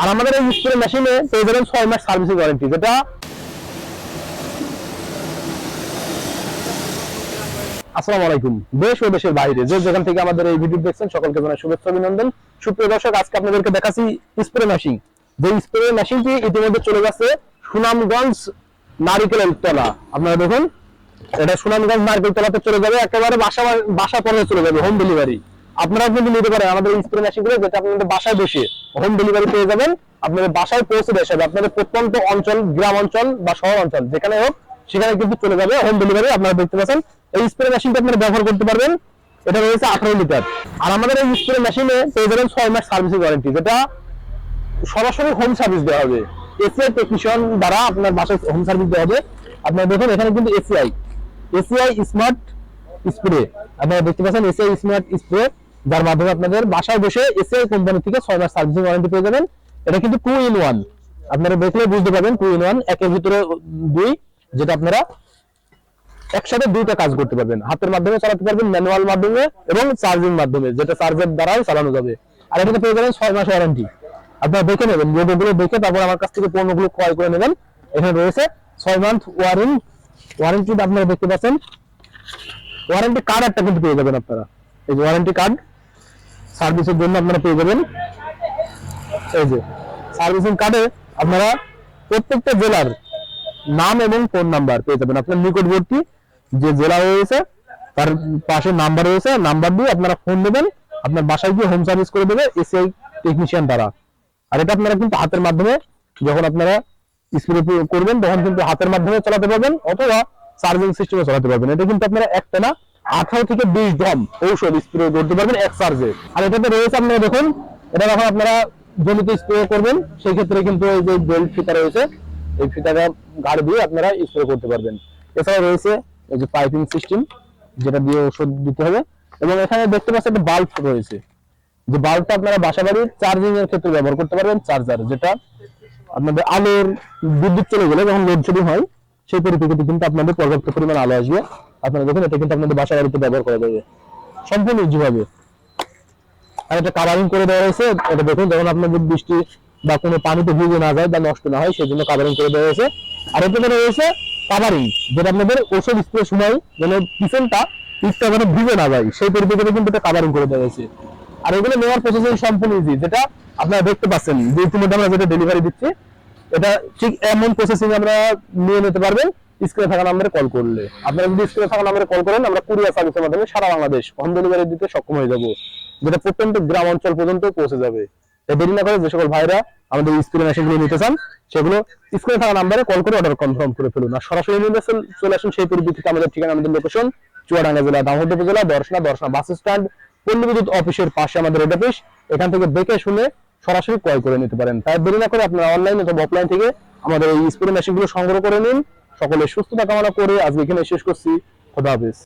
আর আমাদের এই স্প্রে মেশিনে পেয়ে যাবেন ছয় মাস সার্ভিসিং ওয়ারেন্টি যেটা আসসালামু আলাইকুম। দেশ ও দেশের বাইরে যে যেখান থেকে আমাদের এই ভিডিও দেখছেন, সকলকে জানাই শুভেচ্ছা, অভিনন্দন। সুপ্রিয় দর্শক, আজকে আপনাদেরকে দেখাচ্ছি স্প্রে মেশিন যে স্প্রে মেশিনটি ইতিমধ্যে চলে গেছে সুনামগঞ্জ নারিকেলের তলা আপনারা দেখুন, এটা সুনামগঞ্জ নারকেল তলাতে চলে যাবে, একেবারে বাসা বাসা পর্যন্ত চলে যাবে হোম ডেলিভারি আপনারা কিন্তু নিতে পারেন আমাদের স্প্রে মেশিনগুলো যেটা আপনাদের বাসায় বসে হোম ডেলিভারি পেয়ে যাবেন, আপনাদের বাসায় পৌঁছে দেওয়া হবে আপনাদের প্রত্যন্ত অঞ্চল, গ্রাম অঞ্চল বা শহর অঞ্চল, যেখানে হোক, সেখানে কিন্তু চলে যাবে হোম ডেলিভারি আপনারা দেখতে পাচ্ছেন। এই স্প্রে মেশিনটা আপনারা ব্যবহার করতে পারবেন। এটা রয়েছে আঠারো লিটার আর আমাদের এই স্প্রে মেশিনে পেয়ে যাবেন ছয় মাস সার্ভিসিং ওয়ারেন্টি যেটা সরাসরি হোম সার্ভিস দেওয়া হবে। এসিআই টেকনিশিয়ান দ্বারা আপনার বাসায় হোম সার্ভিস দেওয়া হবে। আপনারা দেখুন, এখানে কিন্তু এসিআই এসিআই স্মার্ট স্প্রে আপনারা দেখতে পাচ্ছেন এসিআই স্মার্ট স্প্রে যার মাধ্যমে আপনাদের বাসায় বসে এসিআই কোম্পানি থেকে ছয় মাস সার্ভিসিং ওয়ারেন্টি পেয়ে যাবেন। এটা কিন্তু টু ইন ওয়ান আপনারা দেখলে বুঝতে পারবেন টু ইন ওয়ান একের ভিতরে দুই, যেটা আপনারা একসাথে দুইটা কাজ করতে পারবেন। হাতের মাধ্যমে চালাতে পারবেন ম্যানুয়াল মাধ্যমে এবং চার্জিং মাধ্যমে, যেটা চার্জের দ্বারাও চালানো যাবে। আর এটাতে পেয়ে যাবেন ছয় মাস ওয়ারেন্টি আপনারা দেখে নেবেন লোগোগুলো দেখে তারপর আমার কাছ থেকে পণ্যগুলো ক্রয় করে নেবেন। এখানে রয়েছে ছয় মান্থ ওয়ারেন্টি ওয়ারেন্টি আপনারা দেখতে পাচ্ছেন। ওয়ারেন্টি কার্ড একটা কিন্তু পেয়ে যাবেন আপনারা। এই যে ওয়ারেন্টি কার্ড সার্ভিসের জন্য আপনারা পেয়ে যাবেন। এই যে, সার্ভিসিং কার্ডে আপনারা প্রত্যেকটা জেলার নাম এবং ফোন নাম্বার পেয়ে যাবেন। আপনার নিকটবর্তী যে জেলা রয়েছে, তার পাশে নাম্বার রয়েছে। নাম্বার দিয়ে আপনারা ফোন দেবেন আপনার বাসায় গিয়ে হোম সার্ভিস করে দেবে এসিআই টেকনিশিয়ান দ্বারা। আর এটা আপনারা কিন্তু হাতের মাধ্যমে যখন আপনারা স্প্রে করবেন, তখন কিন্তু হাতের মাধ্যমে চালাতে পারবেন অথবা চার্জিং সিস্টেমে চালাতে পারবেন। এটা কিন্তু আপনারা একটা না আঠারো থেকে বিশ ড্রাম ঔষধ স্প্রে করতে পারবেন এক চার্জে আর এটাতে রয়েছে আপনারা দেখুন, এটা যখন আপনারা জমিতে স্প্রে করবেন, সেই ক্ষেত্রে কিন্তু এই যে বেল্ট ফিতা রয়েছে, এই ফিতাটা গাড় দিয়ে আপনারা স্প্রে করতে পারবেন। এছাড়া রয়েছে এই যে পাইপিং সিস্টেম যেটা দিয়ে ওষুধ দিতে হবে। এবং এখানে দেখতে পাচ্ছেন একটা বাল্ব রয়েছে। যে বাল্বটা আপনারা বাসা বাড়ির চার্জিং এর ক্ষেত্রে ব্যবহার করতে পারবেন চার্জার যেটা আপনাদের আলোর বিদ্যুৎ চলে গেলে যখন লোডশেডিং হয়, সেই পরিপ্রেক্ষিতে কিন্তু আপনাদের পর্যাপ্ত পরিমাণ আলো আসবে। আপনারা দেখুন, এটা কিন্তু আপনাদের বাসা বাড়িতে ব্যবহার করা যাবে। সম্পূর্ণ ইজিভাবে আর এটা কাভারিং করে দেওয়া হয়েছে এটা দেখুন, যখন আপনাদের বৃষ্টি বা কোনো পানিতে ভিজে না যায় বা নষ্ট না হয় সেই জন্য কাভারিং করে দেওয়া হয়েছে আর এটাতে রয়েছে কাভারিং যেটা আপনাদের ওষুধ স্প্রে সময় যেন পিছনটা পিঠটা যেন ভিজে না যায়, সেই পরিপ্রেক্ষিতে কিন্তু এটা কাভারিং করে দেওয়া হয়েছে। আর এগুলো নেওয়ার প্রসেসিং সম্পূর্ণ ইজি যেটা আপনারা দেখতে পাচ্ছেন, যে ইতিমধ্যে আমরা যেটা ডেলিভারি দিচ্ছি, এটা ঠিক এমন প্রসেসিং আমরা নিয়ে নিতে পারবেন স্ক্রিনে থাকা নাম্বারে কল করলে। আপনারা যদি স্ক্রিনে থাকা নাম্বারে কল করেন, আমরা কুরিয়ার সার্ভিসের মাধ্যমে সারা বাংলাদেশ হোম ডেলিভারি দিতে সক্ষম হয়ে যাব। যেটা প্রত্যন্ত গ্রাম অঞ্চল পর্যন্ত পৌঁছে যাবে। তাই দেরি না করে যে সকল ভাইরা আমাদের স্ক্রিনে মেশিনগুলো নিতে চান, সেগুলো স্ক্রিনে থাকা নাম্বারে কল করে অর্ডার কনফার্ম করে ফেলুন। আর সরাসরি নিতে চল- আসুন সেই পরিপ্রেক্ষিতে আমাদের ঠিকানা, আমাদের লোকেশন চুয়াডাঙ্গা জেলা, দামোদর উপজেলা, দর্শনা দর্শনা বাস স্ট্যান্ড পল্লী বিদ্যুৎ অফিসের পাশে আমাদের হেড অফিস এখান থেকে দেখে শুনে সরাসরি ক্রয় করে নিতে পারেন। তাই দেরি না করে আপনারা অনলাইন অথবা অফলাইন থেকে আমাদের এই স্প্রে মেশিনগুলো সংগ্রহ করে নিন। সকলের সুস্থতা কামনা করে আজকে এখানে শেষ করছি। খোদা হাফেজ।